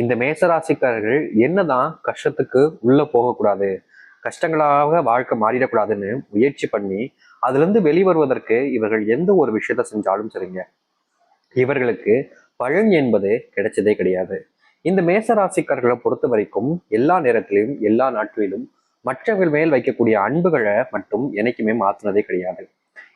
இந்த மேசராசிக்காரர்கள் என்னதான் கஷ்டத்துக்கு உள்ள போகக்கூடாது கஷ்டங்களாக வாழ்க்கை மாறிடக்கூடாதுன்னு முயற்சி பண்ணி அதுலேருந்து வெளிவருவதற்கு இவர்கள் எந்த ஒரு விஷயத்த செஞ்சாலும் சரிங்க. இவர்களுக்கு பலன் என்பது கிடைச்சதே கிடையாது. இந்த மேசராசிக்காரர்களை பொறுத்த வரைக்கும் எல்லா நேரத்திலும் எல்லா நாட்களிலும் மற்றவர்கள் மேல் வைக்கக்கூடிய அன்புகளை மட்டும் என்னைக்குமே மாற்றினதே கிடையாது.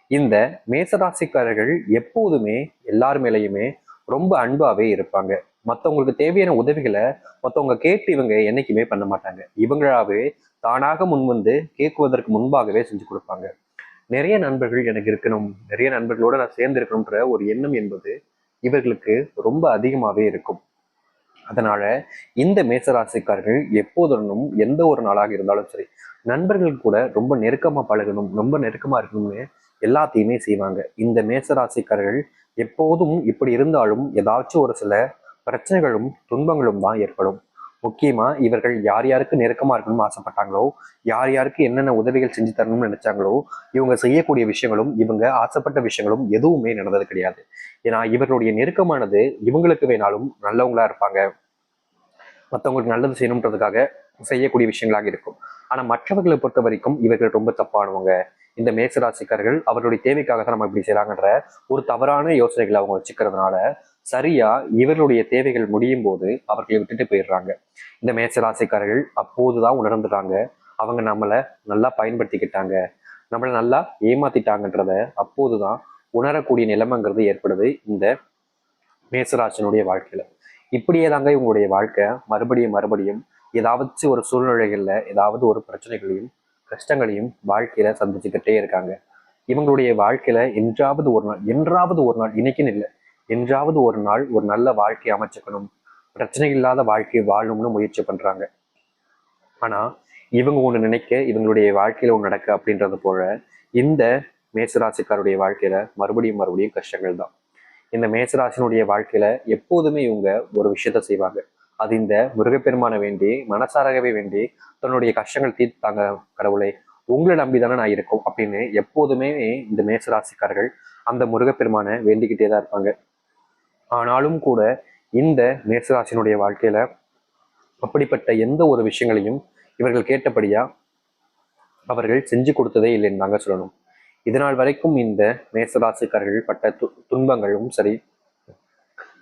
இந்த மேசராசிக்காரர்கள் எப்போதுமே எல்லார் மேலேயுமே ரொம்ப அன்பாவே இருப்பாங்க. மற்றவங்களுக்கு தேவையான உதவிகளை மற்றவங்க கேட்டு இவங்க என்னைக்குமே பண்ண மாட்டாங்க. இவங்களாவே தானாக முன் வந்து கேட்குவதற்கு முன்பாகவே செஞ்சு கொடுப்பாங்க. நிறைய நண்பர்கள் எனக்கு இருக்கணும். நிறைய நண்பர்களோட நான் சேர்ந்து இருக்கணுன்ற ஒரு எண்ணம் என்பது இவர்களுக்கு ரொம்ப அதிகமாகவே இருக்கும். அதனால இந்த மேசராசிக்காரர்கள் எப்போதுடனும் எந்த ஒரு நாளாக இருந்தாலும் சரி நண்பர்கள் கூட ரொம்ப நெருக்கமாக பழகணும் ரொம்ப நெருக்கமாக இருக்கணும்னு எல்லாத்தையுமே செய்வாங்க. இந்த மேசராசிக்காரர்கள் எப்போதும் இப்படி இருந்தாலும் ஏதாச்சும் ஒரு சில பிரச்சனைகளும் துன்பங்களும் தான் ஏற்படும். முக்கியமா இவர்கள் யார் யாருக்கு நெருக்கமா இருக்கணும்னு ஆசைப்பட்டாங்களோ யார் யாருக்கு என்னென்ன உதவிகள் செஞ்சு தரணும்னு நினைச்சாங்களோ இவங்க செய்யக்கூடிய விஷயங்களும் இவங்க ஆசைப்பட்ட விஷயங்களும் எதுவுமே நடந்தது கிடையாது. ஏன்னா இவர்களுடைய நெருக்கமானது இவங்களுக்கு வேணாலும் நல்லவங்களா இருப்பாங்க. மற்றவங்களுக்கு நல்லது செய்யணுன்றதுக்காக செய்யக்கூடிய விஷயங்களாக இருக்கும். ஆனா மற்றவர்களை பொறுத்த வரைக்கும் இவர்கள் ரொம்ப தப்பானவங்க. இந்த மேசராசிக்காரர்கள் அவருடைய தேவைக்காக தான் நம்ம இப்படி செய்யறாங்கன்ற ஒரு தவறான யோசனைகளை அவங்க வச்சுக்கிறதுனால சரியா இவர்களுடைய தேவைகள் முடியும் போது அவர்களை விட்டுட்டு போயிடுறாங்க. இந்த மேசராசிக்காரர்கள் அப்போதுதான் உணர்ந்துட்டாங்க. அவங்க நம்மளை நல்லா பயன்படுத்திக்கிட்டாங்க. நம்மளை நல்லா ஏமாத்திட்டாங்கன்றத அப்போதுதான் உணரக்கூடிய நிலைமைங்கிறது ஏற்படுது இந்த மேசராசினுடைய வாழ்க்கையில. இப்படியே தாங்க இவங்களுடைய வாழ்க்கை. மறுபடியும் மறுபடியும் ஏதாவது ஒரு சூழ்நிலைகள்ல ஏதாவது ஒரு பிரச்சனைகளையும் கஷ்டங்களையும் வாழ்க்கையில சந்திச்சுக்கிட்டே இருக்காங்க. இவங்களுடைய வாழ்க்கையில என்றாவது ஒரு நாள் என்றாவது ஒரு நாள் இன்னைக்குன்னு இல்லை. என்றாவது ஒரு நாள் ஒரு நல்ல வாழ்க்கையை அமைச்சுக்கணும். பிரச்சனை இல்லாத வாழ்க்கையை வாழணும்னு முயற்சி பண்றாங்க. ஆனா இவங்க ஒண்ணு நினைக்க இவங்களுடைய வாழ்க்கையில ஒண்ணு நடக்க அப்படின்றது போல இந்த மேசராசிக்காருடைய வாழ்க்கையில மறுபடியும் மறுபடியும் கஷ்டங்கள் தான். இந்த மேசராசினுடைய வாழ்க்கையில எப்போதுமே இவங்க ஒரு விஷயத்த செய்வாங்க. அது இந்த முருகப்பெருமானை வேண்டி மனசாரகவே வேண்டி தன்னுடைய கஷ்டங்கள் தீர்த்தாங்க கடவுளை உங்களை நம்பி தானே நான் இருக்கும் அப்படின்னு எப்போதுமே இந்த மேசராசிக்காரர்கள் அந்த முருகப்பெருமானை வேண்டிக்கிட்டே தான் இருப்பாங்க. ஆனாலும் கூட இந்த மேசராசினுடைய வாழ்க்கையில அப்படிப்பட்ட எந்த ஒரு விஷயங்களையும் இவர்கள் கேட்டபடியா அவர்கள் செஞ்சு கொடுத்ததே இல்லைன்னு தாங்க சொல்லணும். இதனால் வரைக்கும் இந்த மேசராசிக்காரர்கள் பட்ட து துன்பங்களும் சரி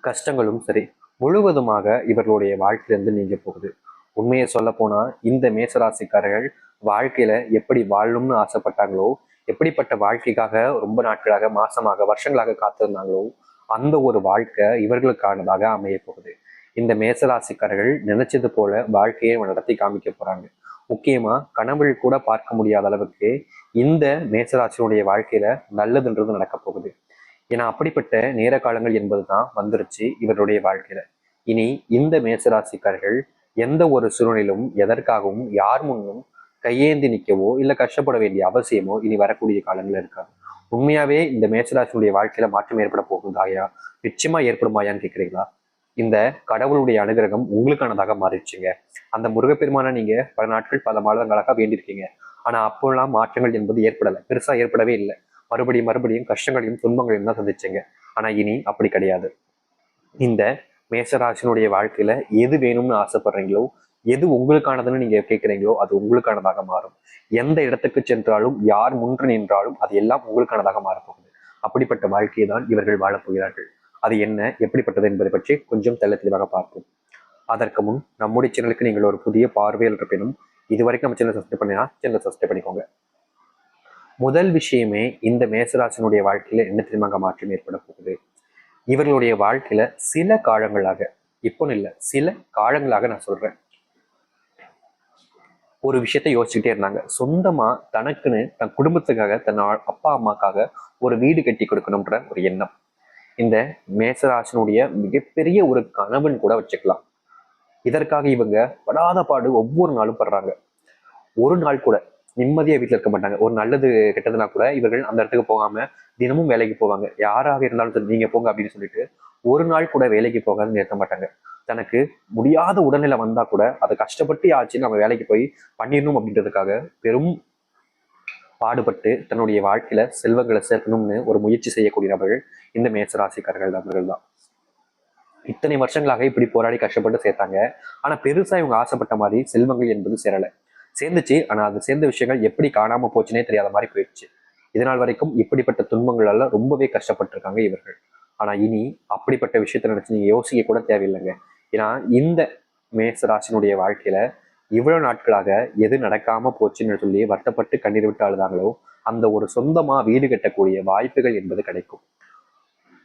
கஷ்டங்களும் சரி முழுவதுமாக இவர்களுடைய வாழ்க்கையிலிருந்து நீங்க போகுது. உண்மையை சொல்ல போனா இந்த மேசராசிக்காரர்கள் வாழ்க்கையில எப்படி வாழணும்னு ஆசைப்பட்டாங்களோ எப்படிப்பட்ட வாழ்க்கைக்காக ரொம்ப நாட்களாக மாசமாக வருஷங்களாக காத்திருந்தாங்களோ அந்த ஒரு வாழ்க்கை இவர்களுக்கானதாக அமைய போகுது இந்த மேசராசிக்காரர்கள் நினைச்சது போல வாழ்க்கையை நடத்தி காமிக்க போறாங்க. முக்கியமா கனவுகள் கூட பார்க்க முடியாத அளவுக்கு இந்த மேசராசினுடைய வாழ்க்கையில நல்லதுன்றது நடக்க போகுது. ஏன்னா அப்படிப்பட்ட நேர காலங்கள் என்பது தான் வந்துருச்சு இவருடைய வாழ்க்கையில. இனி இந்த மேசராசிக்காரர்கள் எந்த ஒரு சூழ்நிலும் எதற்காகவும் யார் முன்னும் கையேந்தி நிற்கவோ இல்லை கஷ்டப்பட வேண்டிய அவசியமோ இனி வரக்கூடிய காலங்கள் இருக்காது. உண்மையாவே இந்த மேசராசினுடைய வாழ்க்கையில மாற்றம் ஏற்பட போகுதாயா? நிச்சயமா ஏற்படுமாயான்னு கேட்குறீங்களா இந்த கடவுளுடைய அனுகிரகம் உங்களுக்கானதாக மாறிடுச்சுங்க. அந்த முருகப்பெருமானை நீங்க பல நாட்கள் பல மாதங்களாக வேண்டியிருக்கீங்க. ஆனா அப்போல்லாம் மாற்றங்கள் என்பது ஏற்படலை. பெருசா ஏற்படவே இல்லை. மறுபடியும் மறுபடியும் கஷ்டங்களையும் துன்பங்களையும் தான் சந்திச்சீங்க. ஆனா இனி அப்படி கிடையாது. இந்த மேசராசினுடைய வாழ்க்கையில எது வேணும்னு ஆசைப்படுறீங்களோ எது உங்களுக்கானதுன்னு நீங்க கேட்குறீங்களோ அது உங்களுக்கானதாக மாறும். எந்த இடத்துக்கு சென்றாலும் யார் முன்று நின்றாலும் அது எல்லாம் உங்களுக்கானதாக மாறப்போகுது. அப்படிப்பட்ட வாழ்க்கையை தான் இவர்கள் வாழப்போகிறார்கள் அது என்ன எப்படிப்பட்டது என்பதை பற்றி கொஞ்சம் தெள்ள தெளிவாக பார்ப்போம். அதற்கு முன் நம்முடைய சேனலுக்கு நீங்கள் ஒரு புதிய பார்வையில் இருப்பினும் இது வரைக்கும் நம்ம சேனல் சப்ஸ்கிரைப் பண்ணினா சேனல் சப்ஸ்கிரைப் பண்ணிக்கோங்க. முதல் விஷயமே இந்த மேசராசனுடைய வாழ்க்கையில என்ன தெரியுமாங்க மாற்றம் ஏற்பட போகுது? இவர்களுடைய வாழ்க்கையில சில காலங்களாக இப்போன்னு இல்லை சில காலங்களாக நான் சொல்றேன். ஒரு விஷயத்த யோசிச்சுக்கிட்டே இருந்தாங்க. சொந்தமா தனக்குன்னு தன் குடும்பத்துக்காக தன் அப்பா அம்மாக்காக ஒரு வீடு கட்டி கொடுக்கணுன்ற ஒரு எண்ணம். இந்த மேசராசனுடைய மிகப்பெரிய ஒரு கனவுன்னு கூட வச்சுக்கலாம். இதற்காக இவங்க படாத பாடு ஒவ்வொரு நாளும் படுறாங்க. ஒரு நாள் கூட நிம்மதியா வீட்டில் இருக்க மாட்டாங்க. ஒரு நல்லது கெட்டதுனா கூட இவர்கள் அந்த இடத்துக்கு போகாம தினமும் வேலைக்கு போவாங்க. யாராக இருந்தாலும் நீங்க போங்க அப்படின்னு சொல்லிட்டு ஒரு நாள் கூட வேலைக்கு போகாது நிறுத்த மாட்டாங்க. தனக்கு முடியாத உடல்நிலை வந்தா கூட அதை கஷ்டப்பட்டு ஆச்சு நம்ம வேலைக்கு போய் பண்ணிடணும் அப்படின்றதுக்காக பெரும் பாடுபட்டு தன்னுடைய வாழ்க்கையில செல்வங்களை சேர்க்கணும்னு ஒரு முயற்சி செய்யக்கூடிய நபர்கள் இந்த மேசராசிக்காரர்கள் நபர்கள் தான் இத்தனை வருஷங்களாக இப்படி போராடி கஷ்டப்பட்டு சேர்த்தாங்க. ஆனா பெருசா இவங்க ஆசைப்பட்ட மாதிரி செல்வங்கள் என்பது சேரல. சேர்ந்துச்சு. ஆனா அது சேர்ந்த விஷயங்கள் எப்படி காணாம போச்சுனே தெரியாத மாதிரி போயிடுச்சு. இதனால் வரைக்கும் இப்படிப்பட்ட துன்பங்களால ரொம்பவே கஷ்டப்பட்டிருக்காங்க இவர்கள். ஆனா இனி அப்படிப்பட்ட விஷயத்த நினைச்சு நீங்க யோசிக்க கூட தேவையில்லைங்க. ஏன்னா இந்த மேசராசினுடைய வாழ்க்கையில இவ்வளவு நாட்களாக எது நடக்காம போச்சுன்னு சொல்லி வருத்தப்பட்டு கண்ணீர் விட்டு அழுதாங்களோ அந்த ஒரு சொந்தமா வீடு கட்டக்கூடிய வாய்ப்புகள் என்பது கிடைக்கும்.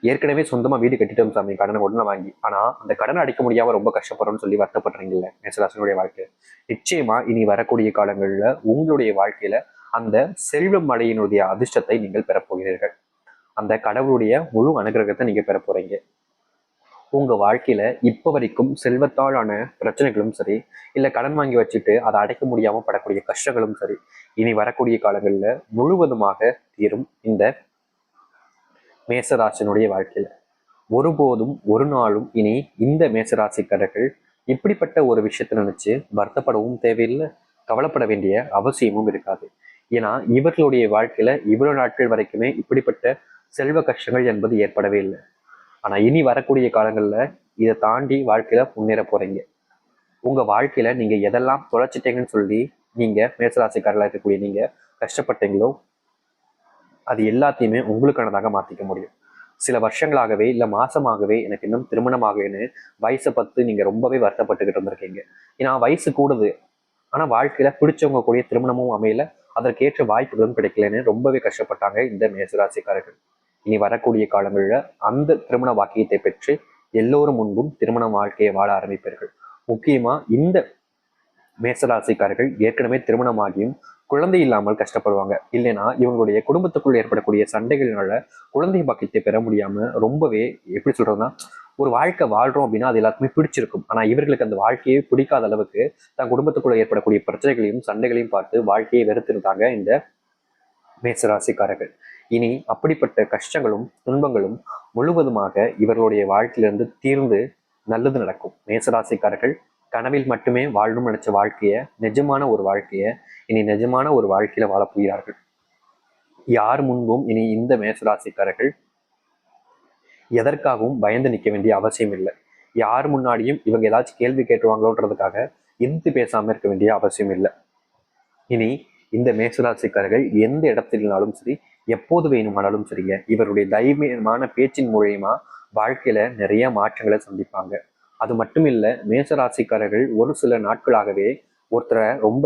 ஏற்கனவே சொந்தமா வீடு கட்டிட்டோம் சாமி கடனை உடனே வாங்கி. ஆனா அந்த கடனை அடைக்க முடியாம ரொம்ப கஷ்டப்படுறோம்னு சொல்லி வருத்தப்படுறீங்கல்ல மேசராசனுடைய வாழ்க்கை. நிச்சயமா இனி வரக்கூடிய காலங்கள்ல உங்களுடைய வாழ்க்கையில அந்த செல்வ மழையினுடைய அதிர்ஷ்டத்தை நீங்கள் பெறப்போகிறீர்கள். அந்த கடவுளுடைய முழு அனுகிரகத்தை நீங்க பெற போறீங்க உங்க வாழ்க்கையில இப்போ வரைக்கும் செல்வத்தாலான பிரச்சனைகளும் சரி இல்ல கடன் வாங்கி வச்சுட்டு அதை அடைக்க முடியாம படக்கூடிய கஷ்டங்களும் சரி இனி வரக்கூடிய காலங்கள்ல முழுவதுமாக தீரும் இந்த மேசராசினுடைய வாழ்க்கையில. ஒருபோதும் ஒரு நாளும் இனி இந்த மேசராசிக்காரர்கள் இப்படிப்பட்ட ஒரு விஷயத்தை நினைச்சு வருத்தப்படவும் தேவையில்லை கவலைப்பட வேண்டிய அவசியமும் இருக்காது. ஏன்னா இவர்களுடைய வாழ்க்கையில இவ்வளவு நாட்கள் வரைக்குமே இப்படிப்பட்ட செல்வ கஷ்டங்கள் என்பது ஏற்படவே இல்லை. ஆனா இனி வரக்கூடிய காலங்கள்ல இதை தாண்டி வாழ்க்கையில முன்னேற போறீங்க. உங்க வாழ்க்கையில நீங்க எதெல்லாம் தொலைச்சிட்டீங்கன்னு சொல்லி நீங்க மேசராசிக்காரர்களாக இருக்கக்கூடிய நீங்க கஷ்டப்பட்டீங்களோ அது எல்லாத்தையுமே உங்களுக்கானதாக மாத்திக்க முடியும். சில வருஷங்களாகவே இல்ல மாசமாகவே எனக்கு இன்னும் திருமணம் வயசை பத்து நீங்க ரொம்பவே வருத்தப்பட்டுக்கிட்டு இருந்திருக்கீங்க. ஏன்னா வயசு கூடுது. ஆனா வாழ்க்கையில பிடிச்சவங்க கூடிய திருமணமும் அமையல. அதற்கேற்ற வாய்ப்புகளும் கிடைக்கலன்னு ரொம்பவே கஷ்டப்பட்டாங்க இந்த மேசராசிக்காரர்கள். இனி வரக்கூடிய காலங்களில் அந்த திருமண வாக்கியத்தை பெற்று எல்லோரும் முன்பும் திருமண வாழ்க்கையை வாழ ஆரம்பிப்பார்கள். முக்கியமாக இந்த மேசராசிக்காரர்கள் ஏற்கனவே திருமணமாகியும் குழந்தை இல்லாமல் கஷ்டப்படுவாங்க. இல்லைன்னா இவங்களுடைய குடும்பத்துக்குள் ஏற்படக்கூடிய சண்டைகளினால குழந்தை பாக்கியத்தை பெற முடியாம ரொம்பவே எப்படி சொல்றதுன்னா ஒரு வாழ்க்கை வாழ்றோம் அப்படின்னா அது எல்லாத்துக்குமே பிடிச்சிருக்கும். ஆனா இவர்களுக்கு அந்த வாழ்க்கையே பிடிக்காத அளவுக்கு தன் குடும்பத்துக்குள்ள ஏற்படக்கூடிய பிரச்சனைகளையும் சண்டைகளையும் பார்த்து வாழ்க்கையை வெறுத்திருந்தாங்க இந்த மேசராசிக்காரர்கள். இனி அப்படிப்பட்ட கஷ்டங்களும் துன்பங்களும் முழுவதுமாக இவர்களுடைய வாழ்க்கையிலிருந்து தீர்ந்து நல்லது நடக்கும். மேசராசிக்காரர்கள் கனவில் மட்டுமே வாழணும் நினைச்ச வாழ்க்கைய நிஜமான ஒரு வாழ்க்கைய இனி நிஜமான ஒரு வாழ்க்கையில வாழப்போகிறார்கள் யார் முன்பும் இனி இந்த மேசராசிக்காரர்கள் எதற்காகவும் பயந்து நிற்க வேண்டிய அவசியம் இல்லை. யார் முன்னாடியும் இவங்க ஏதாச்சும் கேள்வி கேட்டுருவாங்களோன்றதுக்காக எதிர்த்து பேசாம இருக்க வேண்டிய அவசியம் இல்லை. இனி இந்த மேசராசிக்காரர்கள் எந்த இடத்திலாலும் சரி எப்போது வேணுமானாலும் சரிங்க இவருடைய தைரியமான பேச்சின் மூலயமா வாழ்க்கையில நிறைய மாற்றங்களை சந்திப்பாங்க. அது மட்டும் இல்லை மேசராசிக்காரர்கள் ஒரு சில நாட்களாகவே ஒருத்தரை ரொம்ப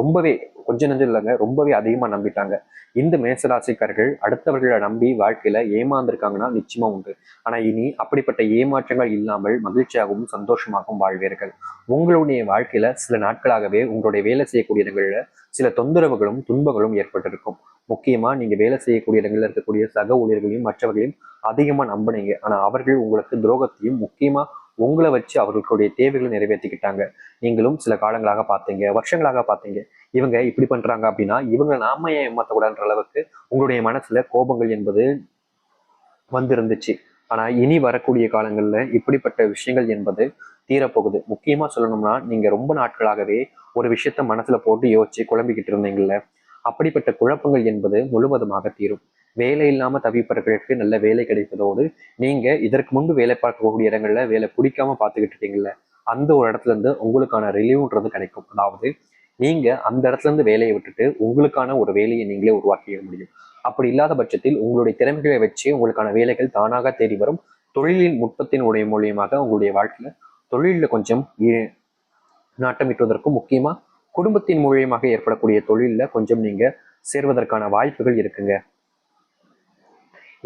ரொம்பவே கொஞ்ச நஞ்சம் இல்லைங்க ரொம்பவே அதிகமாக நம்பிட்டாங்க. இந்த மேசராசிக்காரர்கள் அடுத்தவர்களை நம்பி வாழ்க்கையில ஏமாந்திருக்காங்கன்னா நிச்சயமா உண்டு. ஆனா இனி அப்படிப்பட்ட ஏமாற்றங்கள் இல்லாமல் மகிழ்ச்சியாகவும் சந்தோஷமாகவும் வாழ்வீர்கள். உங்களுடைய வாழ்க்கையில சில நாட்களாகவே உங்களுடைய வேலை செய்யக்கூடிய இடங்களில் சில தொந்தரவுகளும் துன்பங்களும் ஏற்பட்டிருக்கும். முக்கியமா நீங்க வேலை செய்யக்கூடிய இடங்களில் இருக்கக்கூடிய சக ஊழியர்களையும் மற்றவர்களையும் அதிகமா நம்பினீங்க. ஆனா அவர்கள் உங்களுக்கு துரோகத்தையும் முக்கியமா உங்களை வச்சு அவர்களுடைய தேவைகளை நிறைவேற்றிக்கிட்டாங்க. நீங்களும் சில காலங்களாக பார்த்தீங்க வருஷங்களாக பார்த்தீங்க. இவங்க இப்படி பண்றாங்க அப்படின்னா இவங்க நாம ஏன் ஏமாத்தக்கூடாதுன்ற அளவுக்கு உங்களுடைய மனசுல கோபங்கள் என்பது வந்திருந்துச்சு. ஆனா இனி வரக்கூடிய காலங்கள்ல இப்படிப்பட்ட விஷயங்கள் என்பது தீரப்போகுது. முக்கியமா சொல்லணும்னா நீங்க ரொம்ப நாட்களாகவே ஒரு விஷயத்த மனசுல போட்டு யோசிச்சு குழம்பிக்கிட்டு இருந்தீங்கல்ல? அப்படிப்பட்ட குழப்பங்கள் என்பது முழுவதுமாக தீரும். வேலை இல்லாமல் தவிப்பவர்களுக்கு நல்ல வேலை கிடைப்பதோடு நீங்கள் இதற்கு முன்பு வேலை பார்க்கக்கூடிய இடங்களில் வேலை பிடிக்காம பார்த்துக்கிட்டு இருக்கீங்கல்ல அந்த ஒரு இடத்துல இருந்து உங்களுக்கான ரிலீவ்ன்றது கிடைக்கும். அதாவது நீங்கள் அந்த இடத்துல இருந்து வேலையை விட்டுட்டு உங்களுக்கான ஒரு வேலையை நீங்களே உருவாக்கிக்க முடியும். அப்படி இல்லாத பட்சத்தில் உங்களுடைய திறமைகளை வச்சு உங்களுக்கான வேலைகள் தானாக தேடி வரும். தொழிலின் நுட்பத்தின் உடைய மூலியமாக உங்களுடைய வாழ்க்கையில் தொழிலில் கொஞ்சம் நாட்டமிட்டுவதற்கும் முக்கியமாக குடும்பத்தின் மூலியமாக ஏற்படக்கூடிய தொழிலில் கொஞ்சம் நீங்கள் சேர்வதற்கான வாய்ப்புகள் இருக்குங்க.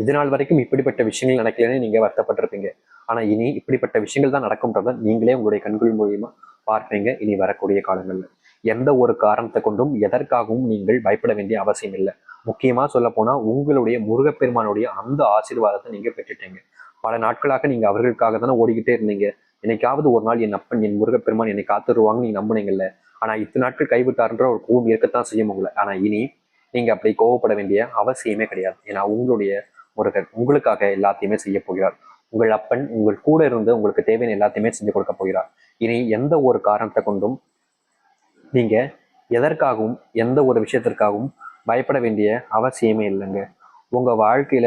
இதனால் வரைக்கும் இப்படிப்பட்ட விஷயங்கள் நடக்கலன்னு நீங்கள் வருத்தப்பட்டிருப்பீங்க. ஆனால் இனி இப்படிப்பட்ட விஷயங்கள் தான் நடக்கும்ன்றதை நீங்களே உங்களுடைய கண்கள் மூலியமாக பார்ப்பீங்க. இனி வரக்கூடிய காலங்களில். எந்த ஒரு காரணத்தை கொண்டும் எதற்காகவும் நீங்கள் பயப்பட வேண்டிய அவசியம் இல்லை. முக்கியமாக சொல்ல போனா உங்களுடைய முருகப்பெருமானுடைய அந்த ஆசீர்வாதத்தை நீங்கள் பெற்றுட்டீங்க. பல நாட்களாக நீங்கள் அவர்களுக்காக தானே ஓடிக்கிட்டே இருந்தீங்க. என்னைக்காவது ஒரு நாள் என் அப்பன் என் முருகப்பெருமான் என்னை காத்துருவாங்கன்னு நீங்கள் நம்புனீங்கல்ல. ஆனால் இத்தனை நாட்கள் கைவிட்டாருன்ற ஒரு கோவம் இருக்கத்தான் செய்யும் உங்களை. ஆனால் இனி நீங்கள் அப்படி கோவப்பட வேண்டிய அவசியமே கிடையாது. ஏன்னா உங்களுடைய முருகன் உங்களுக்காக எல்லாத்தையுமே செய்ய போகிறார். உங்கள் அப்பன் உங்கள் கூட இருந்து உங்களுக்கு தேவையான எல்லாத்தையுமே செஞ்சு கொடுக்க போகிறார். இனி எந்த ஒரு காரணத்தை கொண்டும் நீங்க எதற்காகவும் எந்த ஒரு விஷயத்திற்காகவும் பயப்பட வேண்டிய அவசியமே இல்லைங்க. உங்க வாழ்க்கையில